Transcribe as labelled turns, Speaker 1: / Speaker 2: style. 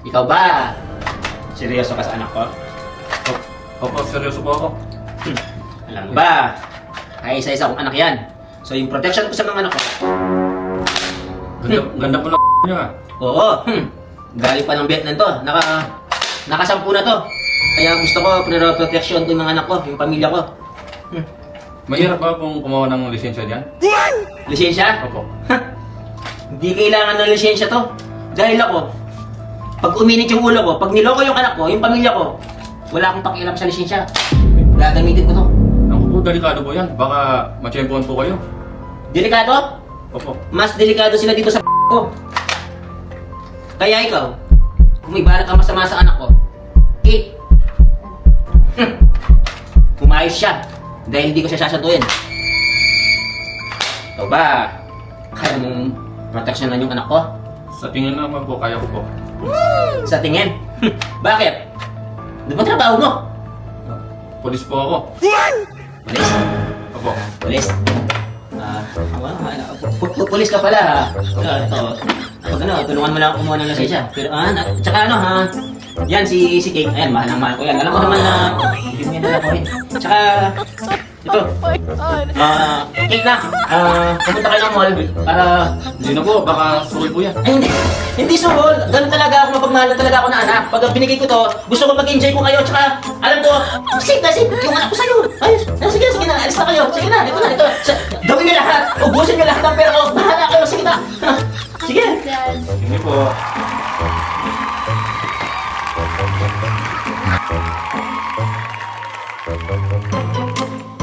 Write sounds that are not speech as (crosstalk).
Speaker 1: Ikaw ba? Seryoso ka sa anak ko?
Speaker 2: Opo, seryoso po ako.
Speaker 1: Hmm. Alam mo ba? Ay isa-isa kong anak yan. So yung protection ko sa mga anak ko,
Speaker 2: Ganda, ganda po ng (laughs) niyo ah.
Speaker 1: oo. Hmm. Galing pa ng Vietnam to. Naka, nakasampu na to. Kaya gusto ko, protection ko yung mga anak ko, yung pamilya ko. Hmm.
Speaker 2: Mahirap ba pong kumuha ng lisensya diyan?
Speaker 1: Lisensya?
Speaker 2: Opo.
Speaker 1: Hindi kailangan ng lisensya to. Dahil ako, pag uminit yung ulo ko, pag niloko yung anak ko, yung pamilya ko, wala akong pakialam sa lisensya. Gagamitin ko to.
Speaker 2: Ako po, delikado po yan. Baka matsyempohan po kayo.
Speaker 1: Delikado?
Speaker 2: Opo.
Speaker 1: Mas delikado sila dito sa (laughs) ko. Kaya ikaw, kung may balak ka masama sa anak ko, eh, hmm, pumayos siya. Dahil hindi ko siya sasantuin. Ikaw ba, kaya mong proteksyonan yung anak ko?
Speaker 2: Sa tingin naman po, kaya ko po.
Speaker 1: Sa tingin. (laughs) Bakit? Di ba trabaho mo?
Speaker 2: Polis po ako.
Speaker 1: Pulis.
Speaker 2: Opo.
Speaker 1: Pulis. Ah, well, ano, pu- pu- pulis ka pala ha. Ah, ito. Pag ano, tulungan mo lang ako kumuha ng lisensya. Pero ah, na, tsaka ano ha. Yan si si Kate. Ayan, mahal na mahal ko yan. Alam ko naman na hindi mo yan alam ko rin. Tsaka ito. Ah, Kate na. Ah, pumunta kayo ng mall para
Speaker 2: Hindi na po, baka suwi po yan.
Speaker 1: ay, hindi. Hindi suhol. Ganun talaga ako mapagmahal na talaga ako na anak. Pag binigay ko to, gusto ko mag-enjoy ko kayo. Tsaka, alam ko, safe na safe yung anak ko sa'yo. Ay, ah, sige, sige na. Alis na kayo. Sige na, ito na, ito. Sa, gawin niyo lahat. Ubusin niyo lahat ng pera ko. Bahala kayo. Sige na. (laughs) Sige.
Speaker 2: Hindi po.
Speaker 3: Thank